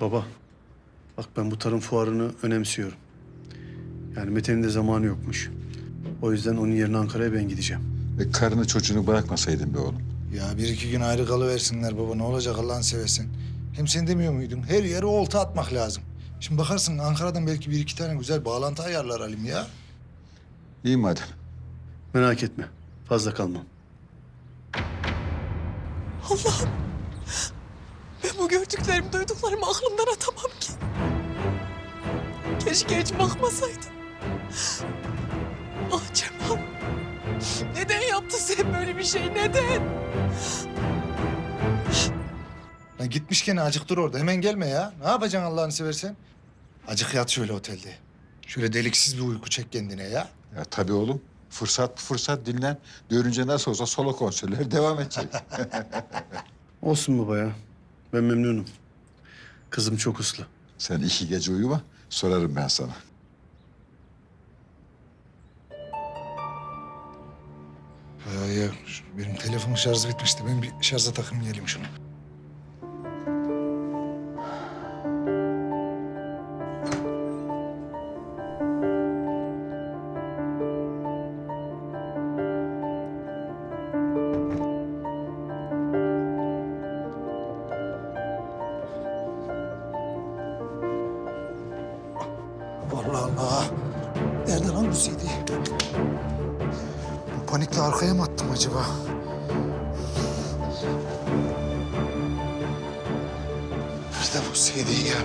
Baba, bak ben bu tarım fuarını önemsiyorum. Yani Mete'nin de zamanı yokmuş. O yüzden onun yerine Ankara'ya ben gideceğim. E karını çocuğunu bırakmasaydın be oğlum. Ya bir iki gün ayrı kalıversinler baba. Ne olacak Allah'ını seversen. Hem sen demiyor muydun? Her yere olta atmak lazım. Şimdi bakarsın Ankara'dan belki bir iki tane güzel bağlantı ayarlar Halim ya. İyi madem. Merak etme, fazla kalmam. Allah'ım. Bu gördüklerimi, duyduklarımı aklımdan atamam ki. Keşke hiç bakmasaydım. Ah Cemal. Neden yaptın sen böyle bir şey? Neden? Ya gitmişken acık dur orada. Hemen gelme ya. Ne yapacaksın Allah'ını seversen? Acık yat şöyle otelde. Şöyle deliksiz bir uyku çek kendine ya. Ya tabii oğlum. Fırsat bu fırsat dinlen. Görünce nasıl olsa solo konserler devam edecek. Olsun baba ya. Ben memnunum. Kızım çok uslu. Sen iki gece uyuma. Sorarım ben sana. Ya, ya şu- benim telefonun şarjı bitmişti. Ben bir şarja takayım geleyim şunu. Acaba? Nerede bu CD ya?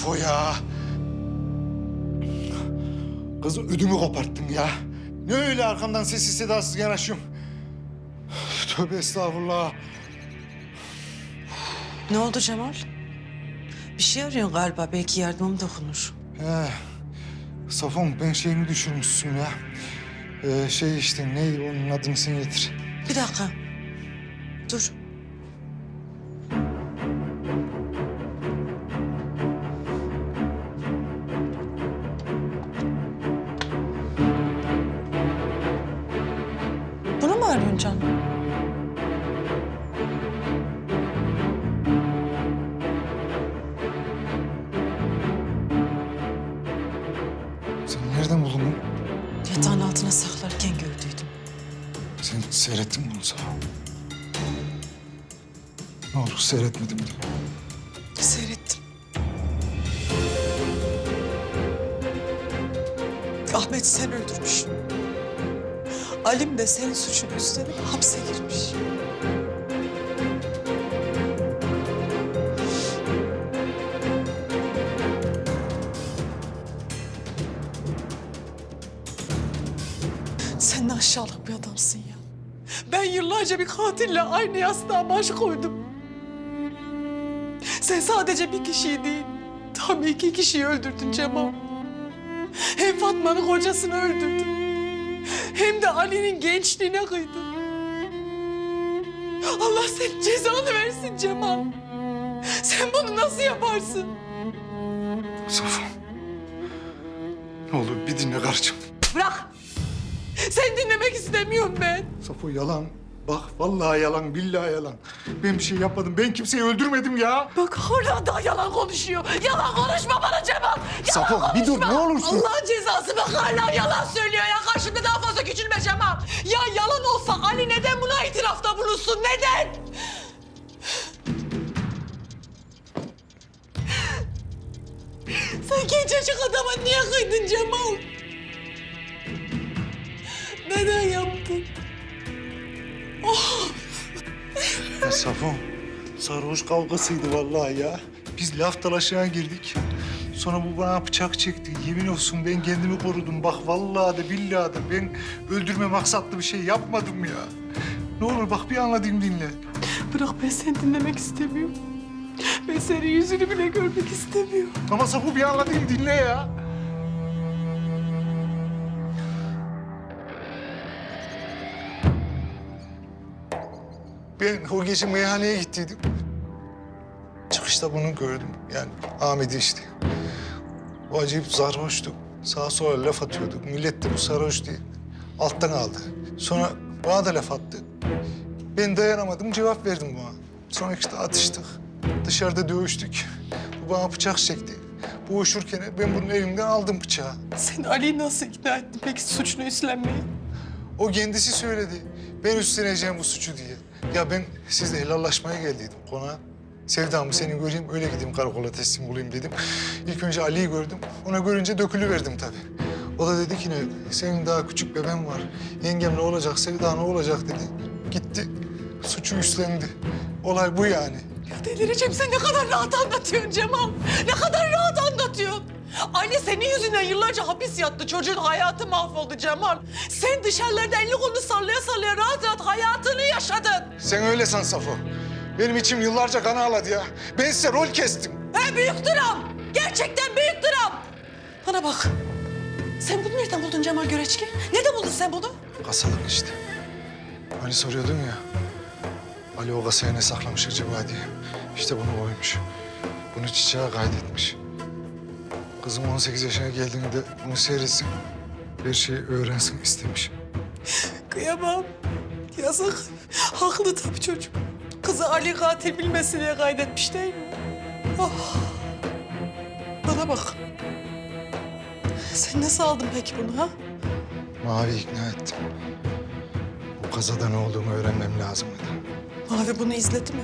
Safo ya. Kız ödümü koparttın ya. Ne öyle arkamdan sessiz sedasız yanaşıyorum. Tövbe estağfurullah. Ne oldu Cemal? Bir şey arıyorsun galiba. Belki yardımım dokunur. He. Safon ben şeyini düşürmüşsün ya. Ee, şey işte ne onun adını sen getir. Bir dakika. Dur. Seyrettin mi Safo? Ne olur seyretmedim de. Seyrettim. Ahmet sen öldürmüş. Alim de senin suçunu üstlenip hapse girmiş. Sen ne aşağılık bir adamsın ya. Ben yıllarca bir katille aynı yastığa baş koydum. Sen sadece bir kişiyi değil, tam iki kişiyi öldürdün Cemal. Hem Fatma'nın kocasını öldürdün. Hem de Ali'nin gençliğine kıydın. Allah senin cezanı versin Cemal. Sen bunu nasıl yaparsın? Safo. Ne olur bir dinle karıcığım. Bırak. Sen dinlemek istemiyorum ben. Safo yalan. Bak vallahi yalan, billahi yalan. Ben bir şey yapmadım. Ben kimseyi öldürmedim ya. Bak hala daha yalan konuşuyor. Yalan konuşma bana Cemal. Yalan Safo, bir dur, ne olursun. Allah'ın cezası bak hala yalan söylüyor ya. Karşımda daha fazla küçülme Cemal. Ya yalan olsa Ali neden buna itirafta bulunsun? Neden? Sen gencecik adama niye kıydın Cemal? Neden yaptın? Ya Safo, sarhoş kavgasıydı vallahi ya. Biz laf dalaşına girdik. Sonra bu bana bıçak çekti. Yemin olsun ben kendimi korudum. Bak vallahi de billahi de ben öldürme maksatlı bir şey yapmadım ya. Ne olur bak bir anladığım dinle. Bırak ben seni dinlemek istemiyorum. Ben senin yüzünü bile görmek istemiyorum. Ama Safu bir anladığım dinle ya. Ben o gece meyhaneye gittiydim. Çıkışta bunu gördüm. Yani Ahmet'i işte. O acayip sarhoştu. Sağa sola laf atıyordu. Millet de bu sarhoş diye alttan aldı. Sonra bana da laf attı. Ben dayanamadım, cevap verdim buna. Sonra işte atıştık. Dışarıda dövüştük. Bu bana bıçak çekti. Boğuşurken ben bunun elinden aldım bıçağı. Sen Ali'yi nasıl ikna ettin peki suçunu üstlenmeyi? O kendisi söyledi. Ben üstleneceğim bu suçu diye. Ya ben sizle helallaşmaya geldiydim konağa. Sevdamı seni göreyim, öyle gideyim karakola teslim olayım dedim. İlk önce Ali'yi gördüm. Ona görünce dökülüverdim tabii. O da dedi ki ne, senin daha küçük beben var. Yengem ne olacak, Sevda ne olacak dedi. Gitti, suçu üstlendi. Olay bu yani. Ya delireceğim sen ne kadar rahat anlatıyorsun Cemal. Ne kadar rahat anlatıyorsun. Ali senin yüzünden yıllarca hapis yattı. Çocuğun hayatı mahvoldu Cemal. Sen dışarılarda elini kolunu sallaya sallaya rahat rahat hayatını yaşadın. Sen öyle san Safo. Benim içim yıllarca kan ağladı ya. Ben size rol kestim. He büyük dram. Gerçekten büyük dram. Bana bak. Sen bunu nereden buldun Cemal Göreçki? Nereden buldun sen bunu? Kasalık işte. Hani soruyordun ya. Ali o kasaya ne saklamış acaba diye. İşte bunu koymuş. Bunu çiçeğe kaydetmiş. Kızım 18 yaşına geldiğinde bunu seyretsin. Her şeyi öğrensin istemiş. Kıyamam. Yazık. Haklı tabii çocuk. Kızı Ali katil bilmesin diye kaydetmiş değil mi? Ah. Bana bak. Sen nasıl aldın peki bunu ha? Mavi ikna ettim. Bu kazada ne olduğunu öğrenmem lazım dedi. Mavi bunu izledi mi?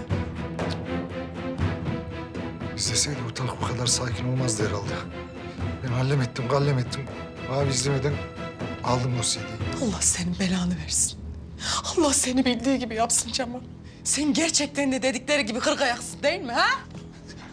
İzleseydi ortalık bu kadar sakin olmazdı herhalde. Ben hallem ettim, gallem ettim. Mavi izlemeden aldım o CD'yi. Allah senin belanı versin. Allah seni bildiği gibi yapsın Cemal. Sen gerçekten de dedikleri gibi kırk ayaksın değil mi ha?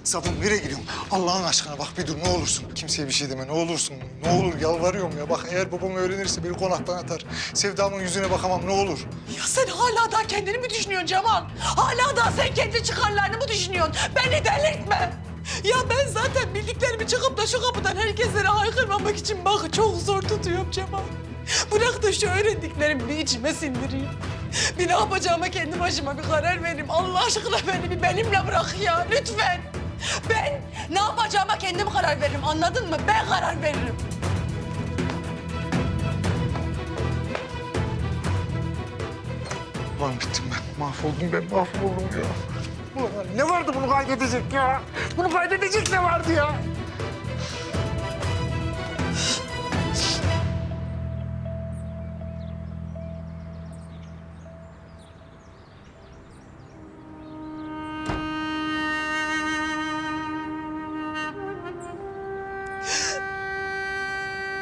Sapım nereye gidiyorsun? Allah'ın aşkına bak bir dur ne olursun. Kimseye bir şey deme ne olursun. Ne olur yalvarıyorum ya. Bak eğer babam öğrenirse beni konaktan atar. Sevdamın yüzüne bakamam ne olur. Ya sen hala daha kendini mi düşünüyorsun Cemal? Hala daha sen kendi çıkarlarını mı düşünüyorsun? Beni delirtme. Ya ben zaten bildiklerimi çıkıp da şu kapıdan herkeslere haykırmamak için bak çok zor tutuyorum Cemal. Bırak da şu öğrendiklerimi bir içime sindireyim. Bir ne yapacağıma kendi başıma bir karar vereyim. Allah aşkına beni bir benimle bırak ya lütfen. Ben ne yapacağıma kendim karar veririm anladın mı? Ben karar veririm. Ulan bittim ben. Mahvoldum ben mahvoldum ya. Ne vardı bunu kaydedecek ya? Bunu kaydedecek ne vardı ya?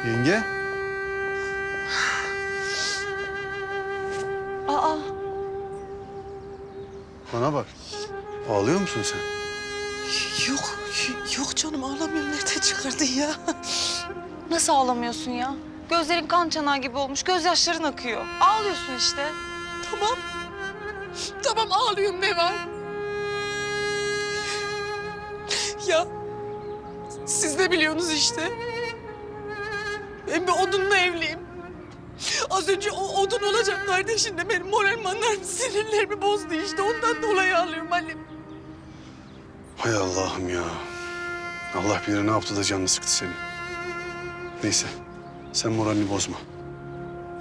Yenge, Aa, bana bak. Ağlıyor musun sen? Yok, yok canım ağlamıyorum. Nereden çıkardın ya? nasıl ağlamıyorsun ya? Gözlerin kan çanağı gibi olmuş, gözyaşların akıyor. Ağlıyorsun işte. Tamam. Tamam ağlıyorum ne var? Ya siz de biliyorsunuz işte. Ben bir odunla evliyim. Az önce o odun olacak kardeşinle benim moralmanlarımı, sinirlerimi bozdu işte. Ondan dolayı ağlıyorum annem. Hay Allah'ım ya. Allah bilir ne yaptı da canını sıktı senin. Neyse, sen moralini bozma.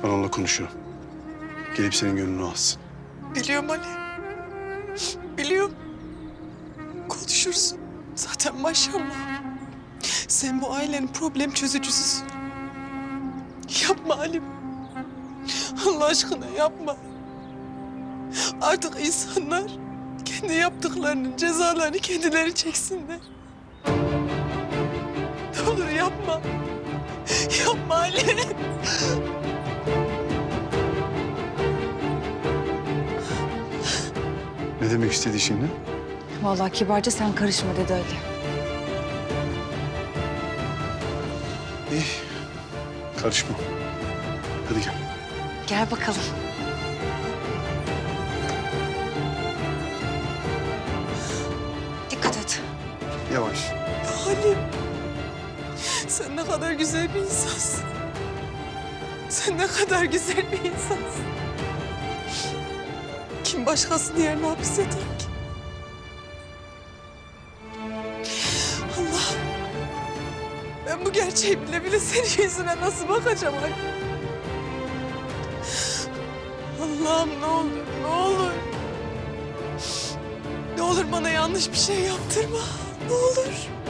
Ben onunla konuşurum. Gelip senin gönlünü alsın. Biliyorum Ali. Biliyorum. Konuşursun. Zaten maşallah. Sen bu ailenin problem çözücüsüsün. Yapma Halim. Allah aşkına yapma. Artık insanlar kendi yaptıklarının cezalarını kendileri çeksinler. Ne olur yapma. Yapma Ali. Ne demek istedi şimdi? Vallahi kibarca sen karışma dedi Ali. İyi. Karışma. Hadi gel. Gel bakalım. Yavaş. Halim. Sen ne kadar güzel bir insansın. Sen ne kadar güzel bir insansın. Kim başkasını yerine hapseder ki? Allah. Ben bu gerçeği bile bile senin yüzüne nasıl bakacağım Halim? Allah'ım ne olur, ne olur. Ne olur bana yanlış bir şey yaptırma. Ne olur.